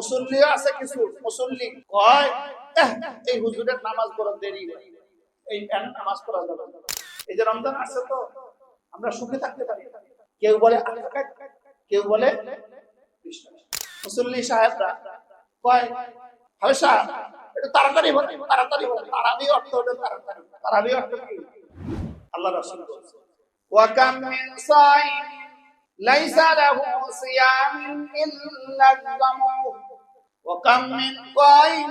মুসল্লিও আছে কিছু মুসল্লি কয় এই হুজুরের নামাজ পড়া দেরি এই নামাজ পড়া যাবে এই যে রমজান আসছে তো, আমরা সুখে থাকতে পারি। কেউ বলে কেউ বলে মুসল্লি সাহেবরা কয় হবে সাহেব একটু তাড়াতাড়ি বলে তাড়াতাড়ি বলে তারাবি অর্থ হলো তাড়াতাড়ি। তারাবি অর্থ কি? আল্লাহ রাসূল ওয়াকাম মিন সাইম, লাইসা লাহু সিয়াম ইল্লা ওয়াকাম মিন কাইম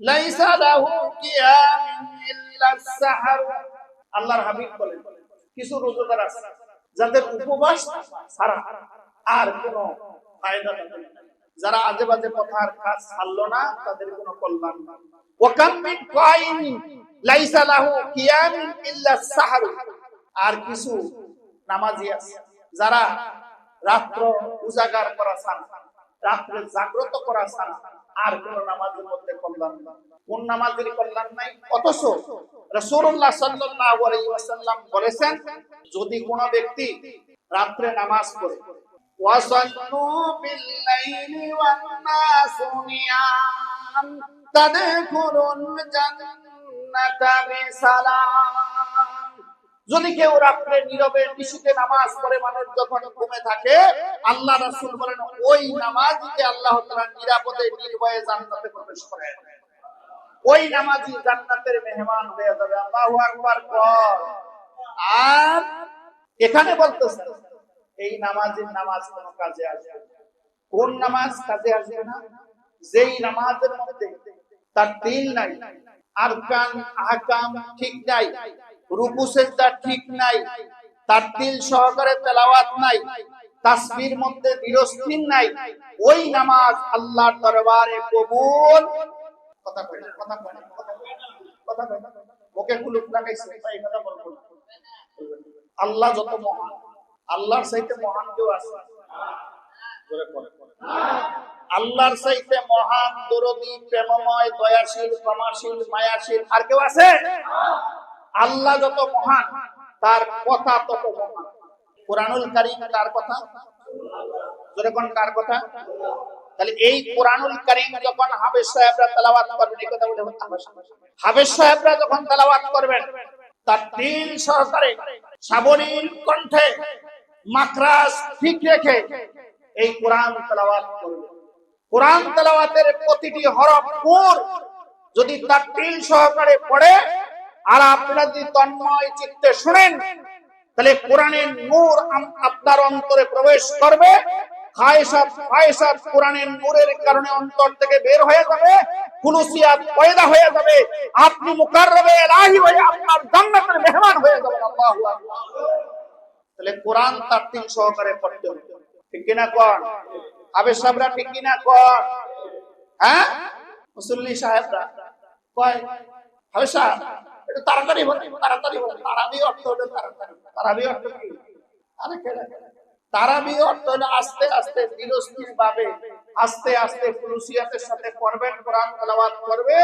লাইসা লাহু কিয়াম ইল্লা সাহর আল্লাহর হাবিব বলেন, কিছু রোজাদার আছে যাদের উপবাস ছাড়া আর কোনো ফায়দা। যারা আজে বাজে কথার কাজ ছাড়লো না, তাদের কোনো কল্যাণ ওয়াকাম মিন কাইমিন লাইসা লাহু কিয়াম ইল্লা সাহর আর কিছু নামাজি আছে যারা রাত্র উজাগার করা ছাড়া রাত্রে জাগ্রত করা ছাড়া আর কোন নামাজের মধ্যে কল্যাণ কোন নামাজের কল্যাণ নাই? অথচ রাসূলুল্লাহ সাল্লাল্লাহু বলেছেন, যদি কোন ব্যক্তি রাত্রে নামাজ পড়ে নিয়াম তাদখুলুল জান্নাতা বিসালাম। যদি কেউ রাত্রে নীরবে নিশিতে নামাজ পড়ে মানুষ যখন ঘুমে থাকে, আল্লাহ রাসূল বলেন, ওই নামাজকে আল্লাহ তাআলা নিরাপদে নির্ভয়ে জান্নাতে প্রবেশ করেন। ওই নামাজি জান্নাতের মেহমান হয়ে যাবে। আল্লাহু আকবার কর। আর এখানে বলতেছে, এই নামাজের নামাজ কোন কাজে আসবে কোন নামাজ কাজে আসবে না? যেই নামাজের মধ্যে তার তিল নাই আরকান আহকাম ঠিক নাই রুকু সেজদা ঠিক নাই তার তিল সহকারে তেলাওয়াত নাই তাসবির মধ্যে বিরস্তির নাই ওই নামাজ আল্লাহর দরবারে কবুল কথা না, কথা না, কথা না। ওকে কুলুপ লাগাইছে তাই কথা বলব। আল্লাহ যত মহান আল্লাহর চাইতে মহান কেউ আছে। আল্লাহর চাইতে মহান দরদি প্রেমময় দয়াশীল ক্ষমাশীল মায়াশীল আর কেউ আছে আল্লাহ যত মহান, তার কথা তত মহান। কোরআনুল কারীম কার কথা? কোন কার কথা? তাহলে এই কোরআনুল কারীম যখন হাফেজ সাহেবরা তেলাওয়াত করবেন, এই কথা বলে হাফেজ সাহেবরা যখন তেলাওয়াত করবেন, তার তিল সহকারে সাবলীল কণ্ঠে মাকরাস ঠিক রেখে এই কোরআন তেলাওয়াত করবে কোরআন তেলাওয়াতের প্রতিটি হরফ পুর যদি তার তিল সহকারে পড়ে আর আপনারা যদি তন্ময় চিত্তে শুনেন, তাহলে কোরআনের নূর আপনার অন্তরে প্রবেশ করবে। সহকারে হ্যাঁ? মুসল্লি সাহেবরা? কয়? তাড়াতাড়ি বলে তাড়াতাড়ি বলে। তারাবি অর্থ হলো তাড়াতাড়ি। তারাবি অর্থ কি? তারাবি অর্থ হলো আস্তে আস্তে ভাবে। আস্তে আস্তে সাথে কোরআন তেলাওয়াত করবে,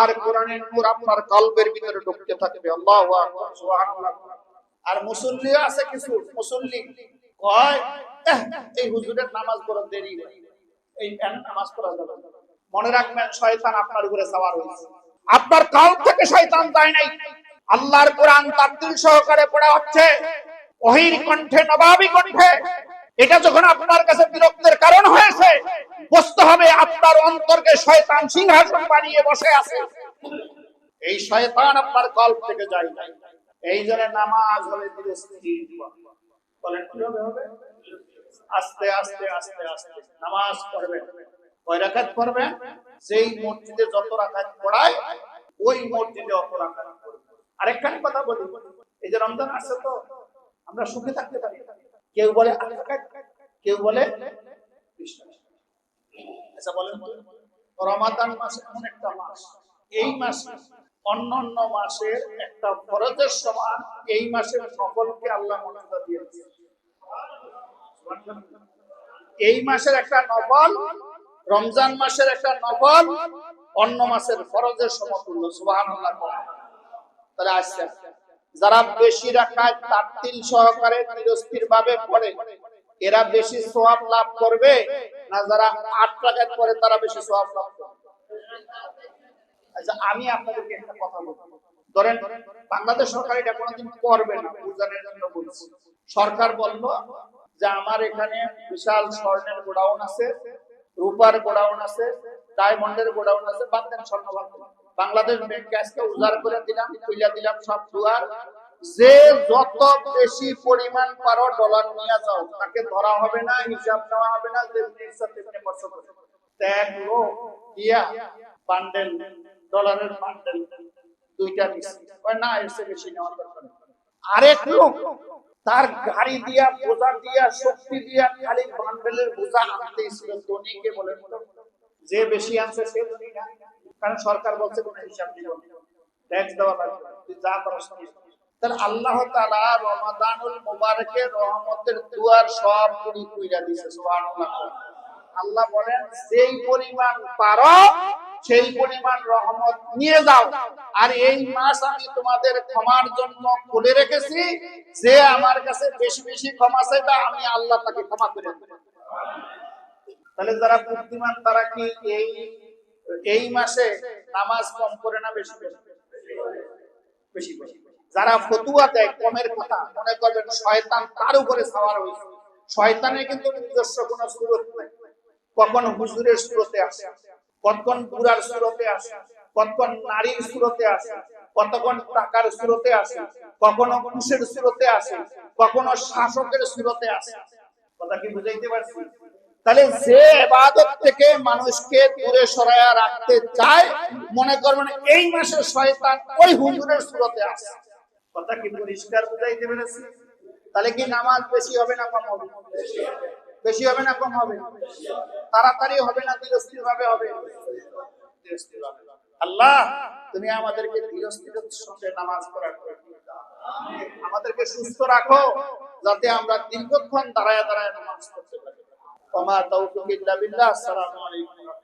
আর কোরআনের নূর আপনার কলবের ভিতরে ঢুকতে থাকবে। আল্লাহু আকবার, সুবহানাল্লাহ। আর মুসল্লি আছে কিছু, মুসল্লি কয় এই হুজুরের নামাজ পড়া দেরি। এই নামাজ পড়া যাবে মনে রাখবেন, শয়তান আপনার উপরে সওয়ার হয়েছে। আপনার কাল থেকে শয়তান যায় নাই। আল্লাহর কোরআন তাবদিল সহকারে পড়া হচ্ছে। ওহির কণ্ঠে, নবাবী কণ্ঠে। এটা যখন আপনার কাছে বিরক্তের কারণ হয়েছে, বুঝতে হবে আপনার অন্তরকে শয়তান সিংহাসন বানিয়ে বসে আছে। এই শয়তান আপনার কল্প থেকে যায় নাই। এই জন্য নামাজ স্থির বলেন কীভাবে হবে? আস্তে আস্তে আস্তে আস্তে। নামাজ পড়বেন। কয় রাকাত পড়বেন যেই মসজিদে যত রাকাত পড়ায়, ওই মসজিদে অত পড়বেন আরেকখানি কথা বলি। এই যে রমজান আসছে তো, আমরা সুখে থাকতে পারি কেউ বলে কেউ বলে আচ্ছা রমাদান মাস এমন একটা মাস। এই মাসে, অন্যান্য মাসের একটা ফরজের সমান এই মাসের সকলকে আল্লাহ মর্যাদা দিয়েছে। এই মাসের একটা নফল রমজান মাসের একটা নফল, অন্য মাসের ফরজের সমতুল্য, সুবহানাল্লাহ তাহলে আসছে। যারা বেশি রাখায় তার তিল সহকারে নিরস্থির ভাবে পড়ে। এরা বেশি সোয়াব লাভ করবে না যারা আট টাকায় পরে তারা বেশি সব প্রাপ্ত আচ্ছা আমি আপনাদেরকে একটা কথা বলব ধরেন, বাংলাদেশ সরকার এটা কোনোদিন করবে না জন্য বলছি। সরকার বলল যে আমার এখানে বিশাল স্বর্ণের গোডাউন আছে। রূপার গোডাউন আছে, ডায়মন্ডের গোডাউন আছে বাদ দেন স্বর্ণ বাংলাদেশ ব্যাংক আজকে উজাড় করে দিলাম খুলে দিলাম সব দুয়ার। যে যত বেশি পরিমাণ পারো ডলার নিয়ে যাও, তাকে ধরা হবে না, হিসাব নেওয়া হবে না, যেমনি ইচ্ছা তেমনি খরচ করবে এক লোক দিয়া বান্ডেল, ডলারের বান্ডেল, দুইটা নিচ্ছে না এসে বেশি নেওয়ার দরকার আরেক লোক তার গাড়ি দিয়া, বোঝা দিয়া, শক্তি দিয়া খালি বান্ডেলের বোঝা আনতে ছিল ধনীকে বলে যে বেশি আনছে সে কারণ সরকার বলছে কোনো হিসাব দিব ট্যাক্স দেওয়া লাগবে যা করস তাহলে আল্লাহ বলেন, যেই পরিমাণ পারো সেই পরিমাণ রহমত নিয়ে যাও। আর এই মাস আমি তোমাদের ক্ষমার জন্য খুলে রেখেছি। যে আমার কাছে বেশি বেশি ক্ষমা চাইবে, আমি আল্লাহ তাকে ক্ষমা করে তাহলে যারা বুদ্ধিমান, তারা কি এই এই মাসে নামাজ কম করে না বেশি বেশি বেশি যারা ফতুয়া দেয়, কমের কথা, মনে করবেন শয়তান তার উপরে সাওয়ার হয়েছে। শয়তানের কিন্তু নিজস্ব কোনো সুরত নাই। কখন হুজুরের সুরতে আসে। কতক্ষণ বুড়ার সুরতে আসে কতক্ষণ নারীর সুরতে আসে কতক্ষণ টাকার সুরতে আসে কখনো ঘুষের সুরতে আসে কখনো শাসকের সুরতে আসে কথা কি বুঝাইতে পারছি? তাহলে যে এবাদত থেকে মানুষকে দূরে সরাইয়া রাখতে চায়, মনে করবেন এই মাসে শয়তান ওই হুজুরের সুরতে আসে কথা কি পরিষ্কার বুঝাইতে পেরেছি? তাহলে কি নামাজ বেশি হবে না কম হবে? বেশি হবে না, কম হবে? তাড়াতাড়ি হবে না ধীরস্থির ভাবে হবে? আল্লাহ, তুমি আমাদেরকে ধীরস্থির সঙ্গে নামাজ পড়ার আমাদেরকে সুস্থ রাখো, যাতে আমরা দীর্ঘক্ষণ দাঁড়ায় দাঁড়ায় নামাজ পড়তে পারি। আমার তৌফিক ইল্লা বিল্লাহ, আসসালামু আলাইকুম।